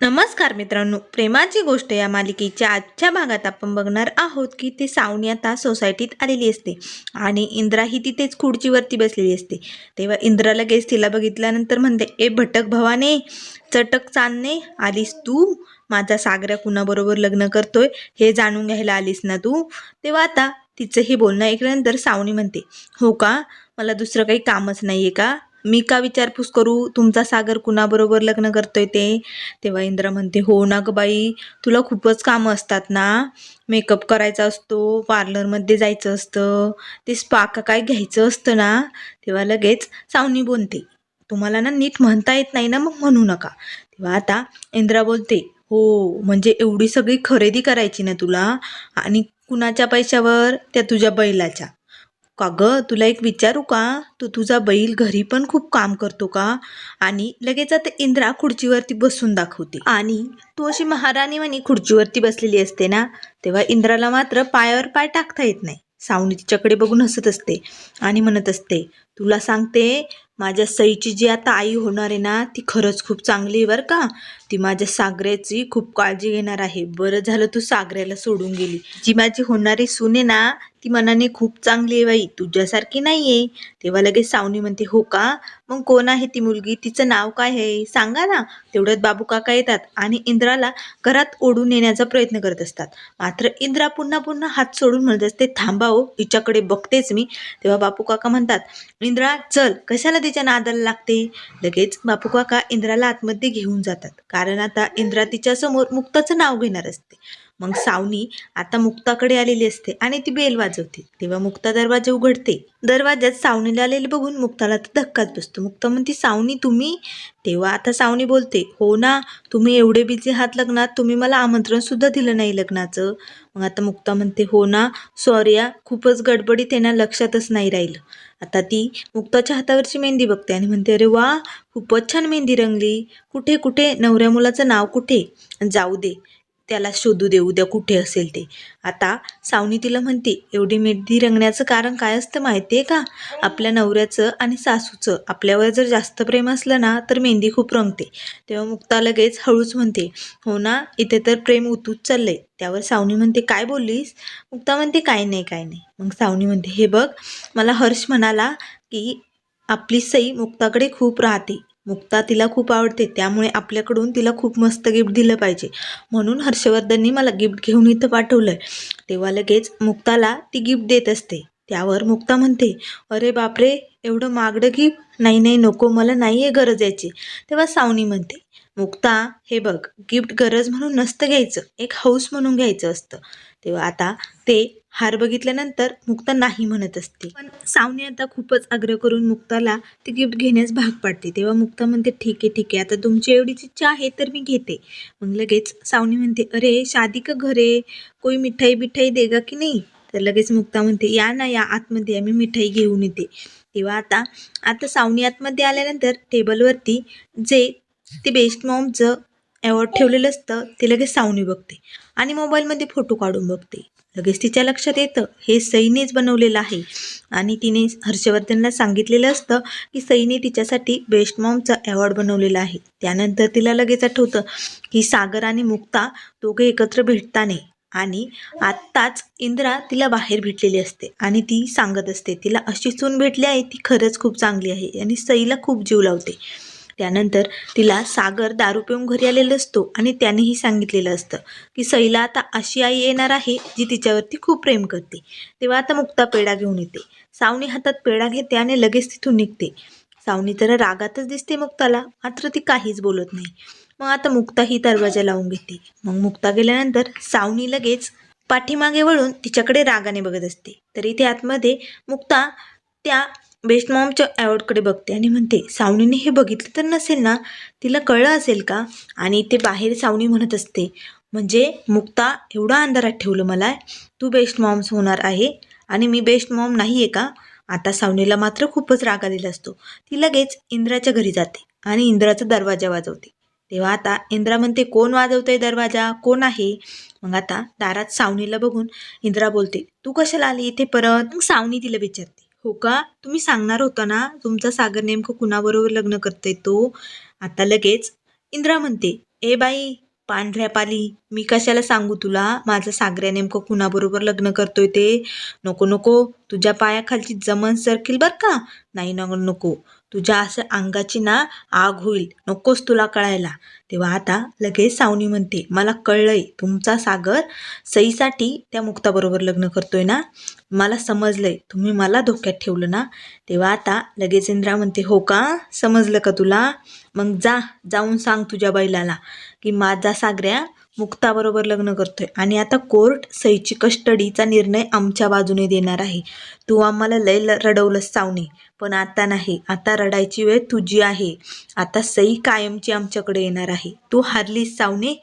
नमस्कार मित्रांनो प्रेमाची गोष्ट या मालिकेच्या आजच्या भागात आपण बघणार आहोत की ते सावनी आता सोसायटीत आलेली असते आणि इंद्रा ही तिथेच खुर्चीवरती बसलेली असते. तेव्हा इंद्रा लगेच तिला बघितल्यानंतर म्हणते ए भटक भवाने चटक चांदणे आलीस तू? माझा सागऱ्या कुणाबरोबर लग्न करतोय? हे जाणून घ्यायला आलीस ना तू? तेव्हा आता तिचं हे बोलणं ऐकल्यानंतर सावनी म्हणते हो का? मला दुसरं काही कामच नाही आहे का? मी का विचारपूस करू? तुमचा सागर कुणाबरोबर लग्न करतोय ते? तेव्हा इंद्रा म्हणते हो ना ग बाई तुला खूपच कामं असतात ना. मेकअप करायचा असतो पार्लरमध्ये जायचं असतं ते स्पा का काय घ्यायचं असतं ना. तेव्हा लगेच सावनी बोलते तुम्हाला ना नीट म्हणता येत नाही ना मग म्हणू नका. तेव्हा आता इंद्रा बोलते हो म्हणजे एवढी सगळी खरेदी करायची ना तुला? आणि कुणाच्या पैशावर? त्या तुझ्या बैलाच्या. का ग? तुला एक विचारू का? तू तुझा बैल घरी पण खूप काम करतो का? आणि लगेच आता इंद्रा खुर्चीवरती बसून दाखवते. आणि तू अशी महाराणी म्हणे खुर्चीवरती बसलेली असते ना तेव्हा इंद्राला मात्र पायावर पाय टाकता येत नाही. सावनी तिच्याकडे बघून हसत असते आणि म्हणत असते तुला सांगते माझ्या सईची जी आता आई होणार आहे ना ती खरंच खूप चांगली आहे बरं का? ती माझ्या सागऱ्याची खूप काळजी घेणार आहे. बरं झालं तू सागऱ्याला सोडून गेली. जी माझी होणारी सुने ना ती मनाने खूप चांगली आहे बाई. तुझ्यासारखी नाही आहे तेव्हा लगेच सावनी म्हणते हो का? मग कोण आहे ती मुलगी? तिचं नाव काय आहे? सांगा ना. तेवढ्यात बाबू काका येतात आणि इंद्राला घरात ओढून येण्याचा प्रयत्न करत असतात. मात्र इंद्रा पुन्हा पुन्हा हात सोडून म्हणत असते थांबावं हो, हिच्याकडे बघतेच मी. तेव्हा बापू काका म्हणतात इंद्रा चल. कशाला तिच्या नादाला लागते? लगेच बापू काका इंद्राला आतमध्ये घेऊन जातात. कारण आता इंद्रा तिच्या समोर मुक्ताचं नाव घेणार असते. मग सावनी आता मुक्ताकडे आलेली असते आणि ती बेल वाजवते. तेव्हा मुक्ता दरवाजा उघडते. दरवाज्यात सावनीला आलेले बघून मुक्ताला तर धक्काच बसतो. मुक्ता म्हणते सावनी तुम्ही? तेव्हा आता सावनी बोलते हो ना तुम्ही एवढे बिझी आहात लग्नात तुम्ही मला आमंत्रण सुद्धा दिलं नाही लग्नाचं. मग आता मुक्ता म्हणते हो ना सॉरी या खूपच गडबडीत आहे लक्षातच नाही राहिलं. आता ती मुक्ताच्या हातावरची मेहंदी बघते आणि म्हणते अरे वा खूपच छान मेहंदी रंगली. कुठे कुठे? नवऱ्या मुलाचं नाव कुठे? जाऊ दे. त्याला शोधू दे उद्या कुठे असेल ते. आता सावनी तिला म्हणते एवढी मेढी रंगण्याचं कारण काय असतं माहिती आहे का? आपल्या नवऱ्याचं आणि सासूचं. आपल्यावर जर जास्त प्रेम असलं ना तर मेहंदी खूप रंगते. तेव्हा मुक्ता लगेच हळूच म्हणते हो ना इथे तर प्रेम उतूच चाललंय. त्यावर सावनी म्हणते काय बोललीस? मुक्ता म्हणते काय नाही काय नाही. मग सावनी म्हणते हे बघ मला हर्ष म्हणाला की आपली सई मुक्ताकडे खूप राहते. मुक्ता तिला खूप आवडते त्यामुळे आपल्याकडून तिला खूप मस्त गिफ्ट दिलं पाहिजे. म्हणून हर्षवर्धननी मला गिफ्ट घेऊन इथं पाठवलंय. तेव्हा लगेच मुक्ताला ती गिफ्ट देत असते. त्यावर मुक्ता म्हणते अरे बापरे एवढं मागडं गिफ्ट नाही नाही नको मला नाही आहे गरज याची. तेव्हा सावनी म्हणते मुक्ता हे बघ गिफ्ट गरज म्हणून नसतं घ्यायचं एक हौस म्हणून घ्यायचं असतं. तेव्हा आता ते हार बघितल्यानंतर मुक्ता नाही म्हणत असते. पण सावनी आता खूपच आग्रह करून मुक्ताला ती गिफ्ट घेण्यास भाग पाडते. तेव्हा मुक्ता म्हणते ठीक आहे ठीक आहे. आता तुमची एवढीच इच्छा आहे तर मी घेते. मग लगेच सावनी म्हणते अरे शादी का घरे? कोई मिठाई बिठाई देगा की नाही? तर लगेच मुक्ता म्हणते या ना या आतमध्ये आम्ही मिठाई घेऊन येते. तेव्हा आता आता सावनी आतमध्ये आल्यानंतर टेबलवरती जे ते बेस्ट मॉमचं अवॉर्ड ठेवलेलं असतं ते लगेच सावनी बघते आणि मोबाईलमध्ये फोटो काढून बघते. लगेच तिच्या लक्षात येतं. हे सईनेच बनवलेलं आहे. आणि तिने हर्षवर्धनला सांगितलेलं असतं की सईने तिच्यासाठी बेस्ट मॉमचा अवॉर्ड बनवलेला आहे. त्यानंतर तिला लगेच आठवतं की सागर आणि मुक्ता दोघे एकत्र भेटताने आणि आत्ताच इंद्रा तिला बाहेर भेटलेली असते आणि ती सांगत असते तिला अशी सून भेटली आहे ती खरंच खूप चांगली आहे आणि सईला खूप जीव लावते. त्यानंतर तिला सागर दारू पिऊन घरी आलेला असतो आणि त्यानेही सांगितलेलं असतं की सईला आता अशी आई येणार आहे जी तिच्यावरती खूप प्रेम करते. तेव्हा आता मुक्ता पेढा घेऊन येते. सावनी हातात पेढा घेते आणि लगेच तिथून निघते. सावनी तर रागातच दिसते मुक्ताला मात्र ती काहीच बोलत नाही. मग आता मुक्ता ही दरवाजा लावून घेते. मग मुक्ता गेल्यानंतर सावनी लगेच पाठीमागे वळून तिच्याकडे रागाने बघत असते. तर इथे आतमध्ये मुक्ता त्या बेस्ट मॉमच्या अवॉर्डकडे बघते आणि म्हणते सावनीने हे बघितलं तर नसेल ना? तिला कळलं असेल का? आणि इथे बाहेर सावनी म्हणत असते म्हणजे मुक्ता एवढा अंधारात ठेवलं मला तू बेस्ट मॉम्स होणार आहे आणि मी बेस्ट मॉम नाही आहे का? आता सावनीला मात्र खूपच राग आलेला असतो. ती लगेच इंद्राच्या घरी जाते आणि इंद्राचा दरवाजा वाजवते. तेव्हा आता इंद्रा म्हणते कोण वाजवतंय दरवाजा? कोण आहे? मग आता दारात सावनीला बघून इंद्रा बोलते तू कशाला आली इथे परत? मग सावनी तिला विचारते हो का? तुम्ही सांगणार होता ना तुमचा सागर नेमकं कुणाबरोबर लग्न करतोय तो? आता लगेच इंद्रा म्हणते ए बाई पांढऱ्या पाली मी कशाला सांगू तुला? माझं सागऱ्या नेमकं कुणाबरोबर लग्न करतोय ते? नको नको तुझ्या पायाखालची जमन सरकील बर का? नाही ना नको तुझ्या असं अंगाची ना आग होईल नकोस तुला कळायला. तेव्हा आता लगेच सावनी म्हणते मला कळलंय तुमचा सागर सईसाठी त्या मुक्ताबरोबर लग्न करतोय ना? मला समजलंय. तुम्ही मला धोक्यात ठेवलं ना? तेव्हा आता लगेच इंद्रा म्हणते हो का? समजलं का तुला? मग जा जाऊन सांग तुझ्या बैलाला की माझा सागऱ्या मुक्ताबरोबर लग्न करतोय आणि आता कोर्ट सईची कस्टडीचा निर्णय आमच्या बाजूने देणार आहे. तू आम्हाला लय ल- रडवलंस सावणे पण आता नाही. आता रडायची वेळ तुझी आहे. आता सई कायमची आमच्याकडे येणार आहे. तू हारलीस सावने.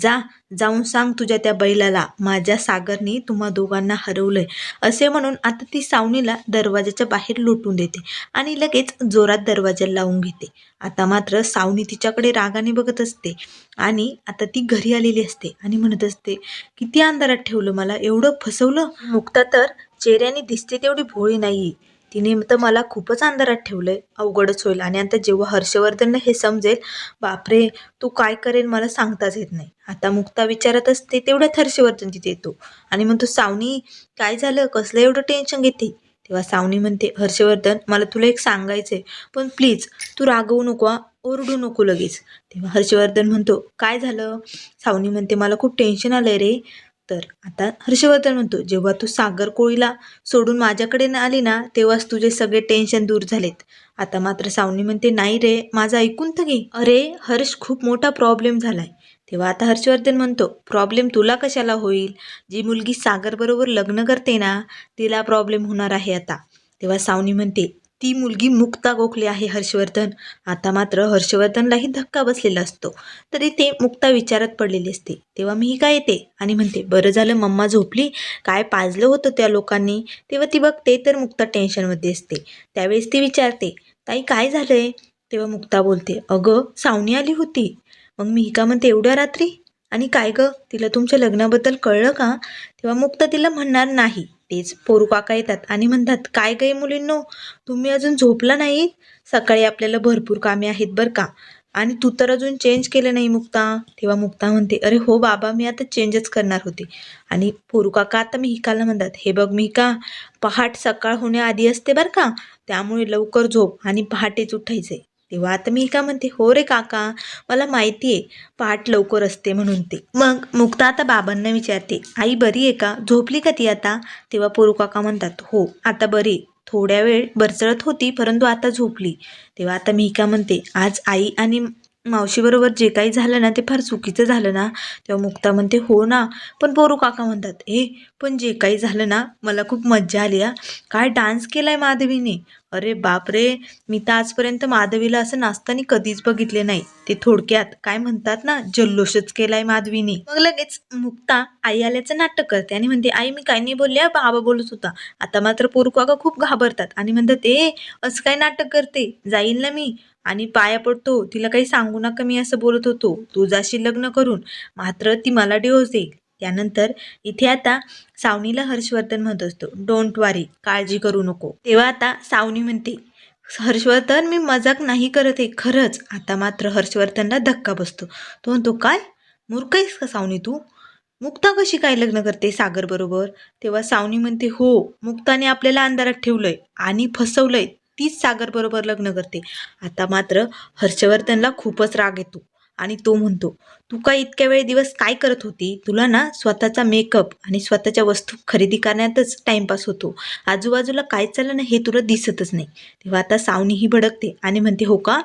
जा जाऊन सांग तुझ्या त्या बैलाला. माझ्या सागरनी तुम्हा दोघांना हरवलंय. असे म्हणून आता ती सावनीला दरवाजाच्या बाहेर लोटून देते आणि लगेच जोरात दरवाजा लावून घेते. आता मात्र सावनी तिच्याकडे रागाने बघत असते आणि आता ती घरी आलेली असते आणि म्हणत असते किती अंधारात ठेवलं मला? एवढं फसवलं? मुक्ता तर चेहऱ्याने दिसते तेवढी भोळी नाही तिने तर मला खूपच अंधारात ठेवलंय. अवघडच होईल. आणि आता जेव्हा हर्षवर्धनला हे समजेल बापरे तू काय करेल मला सांगताच येत नाही. आता मुक्ता विचारत असते तेवढ्यात हर्षवर्धन तिथे येतो. आणि म्हणतो सावनी काय झालं? कसलं एवढं टेन्शन घेते? तेव्हा सावनी म्हणते हर्षवर्धन मला तुला एक सांगायचंय. पण प्लीज तू रागवू नको ओरडू नको लगेच. तेव्हा हर्षवर्धन म्हणतो काय झालं? सावनी म्हणते मला खूप टेन्शन आलंय रे. तर आता हर्षवर्धन म्हणतो जेव्हा तू सागर कोळीला सोडून माझ्याकडे न आली ना तेव्हाच तुझे सगळे टेन्शन दूर झालेत. आता मात्र सावनी म्हणते नाही रे माझं ऐकून तर घे. अरे हर्ष खूप मोठा प्रॉब्लेम झालाय. तेव्हा आता हर्षवर्धन म्हणतो प्रॉब्लेम तुला कशाला होईल? जी मुलगी सागरबरोबर लग्न करते ना तिला प्रॉब्लेम होणार आहे आता. तेव्हा सावनी म्हणते ती मुलगी मुक्ता गोखले आहे हर्षवर्धन. आता मात्र हर्षवर्धनलाही धक्का बसलेला असतो. तर इथे मुक्ता विचारात पडलेली असते. तेव्हा मी ही काय येते? आणि म्हणते बरं झालं मम्मा झोपली. काय पाजलं होतं त्या लोकांनी? तेव्हा ती बघते तर मुक्ता टेन्शनमध्ये असते. त्यावेळेस ती विचारते ताई काय झालंय? तेव्हा मुक्ता बोलते अगं सावनी आली होती. मग मी ही का म्हणते एवढ्या रात्री? आणि काय गं? तिला तुमच्या लग्नाबद्दल कळलं का? तेव्हा मुक्ता तिला म्हणणार नाही. तेच पोरू काका येतात आणि म्हणतात काय गे मुलींनो? तुम्ही अजून झोपला नाही? सकाळी आपल्याला भरपूर कामे आहेत बरं का. आणि तू तर अजून चेंज केलं नाही मुक्ता. तेव्हा मुक्ता म्हणते अरे हो बाबा मी आता चेंजच करणार होते. आणि पोरू काका आता मिहिकाला म्हणतात हे बघ मी का पहाट सकाळ होण्याआधी असते बरं का. त्यामुळे लवकर झोप आणि पहाटेच उठायचे तेव्हा आता मी का म्हणते हो रे काका मला माहिती आहे पहाट लवकर असते म्हणून ते. मग मुक्ता आता बाबांना विचारते आई बरी आहे का? झोपली का ती आता? तेव्हा पोरू काका म्हणतात हो आता बरी थोड्या वेळ बरचळत होती परंतु आता झोपली. तेव्हा आता मी का म्हणते आज आई आणि मावशीबरोबर जे काही झालं ना ते फार चुकीचं झालं ना. तेव्हा मुक्ता म्हणते हो ना पण पोरू काका म्हणतात हे पण जे काही झालं ना मला खूप मज्जा आली हा. काय डान्स केलाय माधवीने? अरे बापरे मी तर आजपर्यंत माधवीला असं नाचताना कधीच बघितले नाही. ते थोडक्यात काय म्हणतात ना जल्लोषच केलाय माधवीने. मग लगेच मुक्ता आई आल्याचं नाटक करते आणि म्हणते आई मी काय नाही बोलले बाबा बोलत होता. आता मात्र पोरू काका खूप घाबरतात आणि म्हणतात ए असं काय नाटक करते? जाईल ना मी. आणि पाया पडतो. तिला काही सांगू नका मी असं बोलत होतो. तू जाशील लग्न करून. मात्र ती मला डिवोर्स देईल. त्यानंतर इथे आता सावनीला हर्षवर्धन म्हणत असतो. डोंट वारी काळजी करू नको. तेव्हा आता सावनी म्हणते हर्षवर्धन मी मजाक नाही करत आहे. खरंच. आता मात्र हर्षवर्धनला धक्का बसतो. तो म्हणतो काय? मूर्ख आहेस का सावनी तू? मुक्ता कशी काय लग्न करते सागर बरोबर? तेव्हा सावनी म्हणते हो मुक्ताने आपल्याला अंधारात ठेवलंय आणि फसवलंय. तीच सागरबरोबर लग्न करते. आता मात्र हर्षवर्धनला खूपच राग येतो आणि तो म्हणतो तू काय इतक्या वेळ दिवस काय करत होती? तुला ना स्वतःचा मेकअप आणि स्वतःच्या वस्तू खरेदी करण्यातच टाइमपास होतो. आजूबाजूला काय चाललं ना हे तुला दिसतच नाही. तेव्हा आता सावनीही भडकते आणि म्हणते हो का?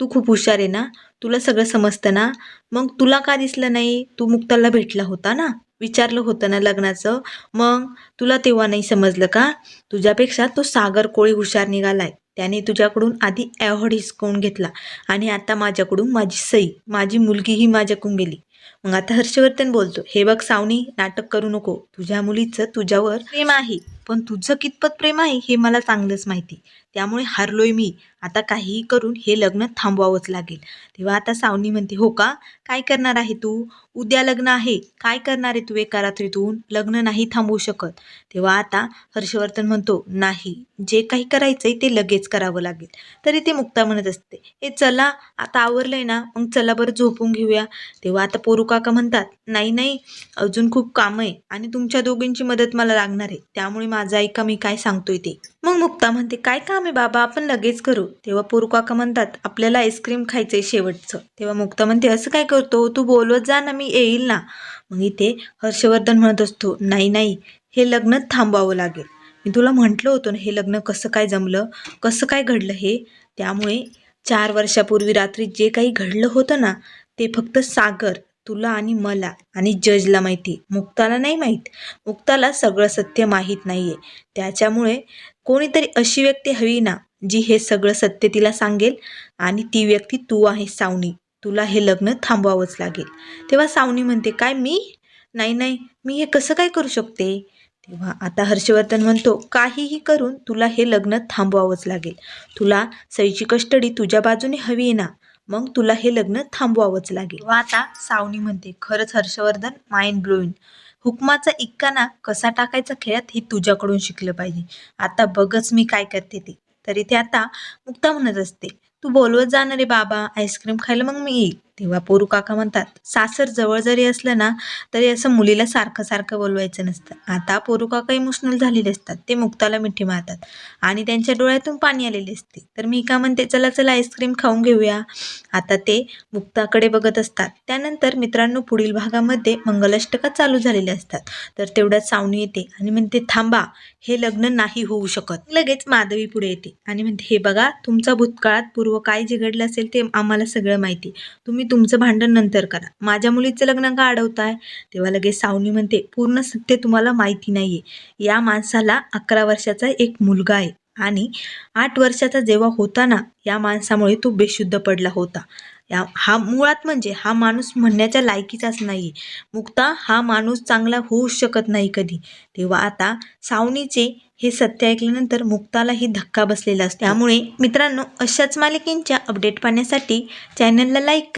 तू खूप हुशार आहे ना? तुला सगळं समजतं ना? मग तुला का दिसलं नाही? तू मुक्ताला भेटला होता ना? विचारलं होतं ना लग्नाचं. मग तुला तेव्हा नाही समजलं का? तुझ्यापेक्षा तो सागर कोळी हुशार निघालाय. त्याने तुझ्याकडून आधी ॲवॉर्ड हिसकावून घेतला आणि आता माझ्याकडून माझी सई माझी मुलगीही माझ्याकडून गेली. मग आता हर्षवर्धन बोलतो हे बघ सावनी नाटक करू नको. तुझ्या मुलीचं तुझ्यावर प्रेम आहे. पण तुझं कितपत प्रेम आहे हे मला चांगलंच माहिती. त्यामुळे हारलोय मी. आता काहीही करून हे लग्न थांबवावंच लागेल. तेव्हा आता सावनी म्हणते हो का? काय करणार आहे तू? उद्या लग्न आहे. काय करणार आहे तू एका रात्रीतून? लग्न नाही थांबवू शकत. तेव्हा आता हर्षवर्धन म्हणतो नाही. जे काही करायचंय ते लगेच करावं लागेल. तरी ते मुक्ता म्हणत असते हे चला. आता आवरलंय ना. मग चला बरं झोपून घेऊया. तेव्हा आता पोरू काका म्हणतात नाही नाही. अजून खूप काम आहे आणि तुमच्या दोघींची मदत मला लागणार आहे. त्यामुळे माझं ऐका मी काय सांगतोय ते. मग मुक्ता म्हणते काय काम आहे बाबा? आपण लगेच करू. तेव्हा पोरू काका म्हणतात आपल्याला आईस्क्रीम खायचंय शेवटचं. तेव्हा मुक्ता म्हणते असं काय करतो? तू बोलवत जा ना मी येईल ना. मग इथे हर्षवर्धन म्हणत असतो नाही नाही हे लग्न थांबवावं लागेल. मी तुला म्हटलं होतं ना हे लग्न कसं काय जमलं? कसं काय घडलं हे? त्यामुळे चार वर्षापूर्वी रात्री जे काही घडलं होतं ना ते फक्त सागर तुला आणि मला आणि जजला माहिती. मुक्ताला नाही माहीत. मुक्ताला सगळं सत्य माहीत नाही आहे त्याच्यामुळे कोणीतरी अशी व्यक्ती हवी ना जी हे सगळं सत्य तिला सांगेल आणि ती व्यक्ती तू आहे सावनी. तुला हे लग्न थांबवावंच लागेल. तेव्हा सावनी म्हणते काय मी? नाही नाही. मी हे कसं काय करू शकते? तेव्हा आता हर्षवर्धन म्हणतो काहीही करून तुला हे लग्न थांबवावंच लागेल. तुला सईची कस्टडी तुझ्या बाजूने हवी आहे ना मग तुला हे लग्न थांबवावंच लागेल. व आता सावनी म्हणते खरंच हर्षवर्धन माइंड ब्लोईंग हुकमाचा इक्काना कसा टाकायचा खेळात हे तुझ्याकडून शिकलं पाहिजे. आता बघच मी काय करते ते. तरी ते आता मुक्ता म्हणत असते तू बोलवत जाणार बाबा आईस्क्रीम खायला मग मी येईल. तेव्हा पोरू काका म्हणतात सासर जवळ जरी असलं ना तरी असं मुलीला सारखं सारखं बोलवायचं नसतं. आता पोरू काका इमोशनल झालेले असतात. ते मुक्ताला मिठी मारतात आणि त्यांच्या डोळ्यातून पाणी आलेले असते. तर मी का म्हणते चला चला आईस्क्रीम खाऊन घेऊया. आता ते मुक्ताकडे बघत असतात. त्यानंतर मित्रांनो पुढील भागामध्ये मंगलाष्टका चालू झालेले असतात. तर तेवढ्यात सावणी येते आणि म्हणते थांबा हे लग्न नाही होऊ शकत. लगेच माधवी पुढे येते आणि म्हणते हे बघा तुमचा भूतकाळात पूर्व काय जे घडलं असेल ते आम्हाला सगळं माहिती. तुम्ही तुमचं भांडण नंतर करा. माझ्या मुलीचं लग्न का अडवताय? तेव्हा लगेच सावनी म्हणते पूर्ण सत्य तुम्हाला माहिती नाहीये. या माणसाला अकरा वर्षाचा एक मुलगा आहे आणि आठ वर्षाचा जेव्हा होता ना या माणसामुळे तो बेशुद्ध पडला होता. या हा मुळात म्हणजे हा माणूस म्हणण्याच्या लायकीचाच नाही मुक्ता हा माणूस चांगला होऊच शकत नाही कधी. तेव्हा आता सावनीचे हे सत्य ऐकल्यानंतर मुक्तालाही धक्का बसलेला असतो. त्यामुळे मित्रांनो अशाच मालिकेंच्या अपडेट पाहण्यासाठी चॅनलला लाईक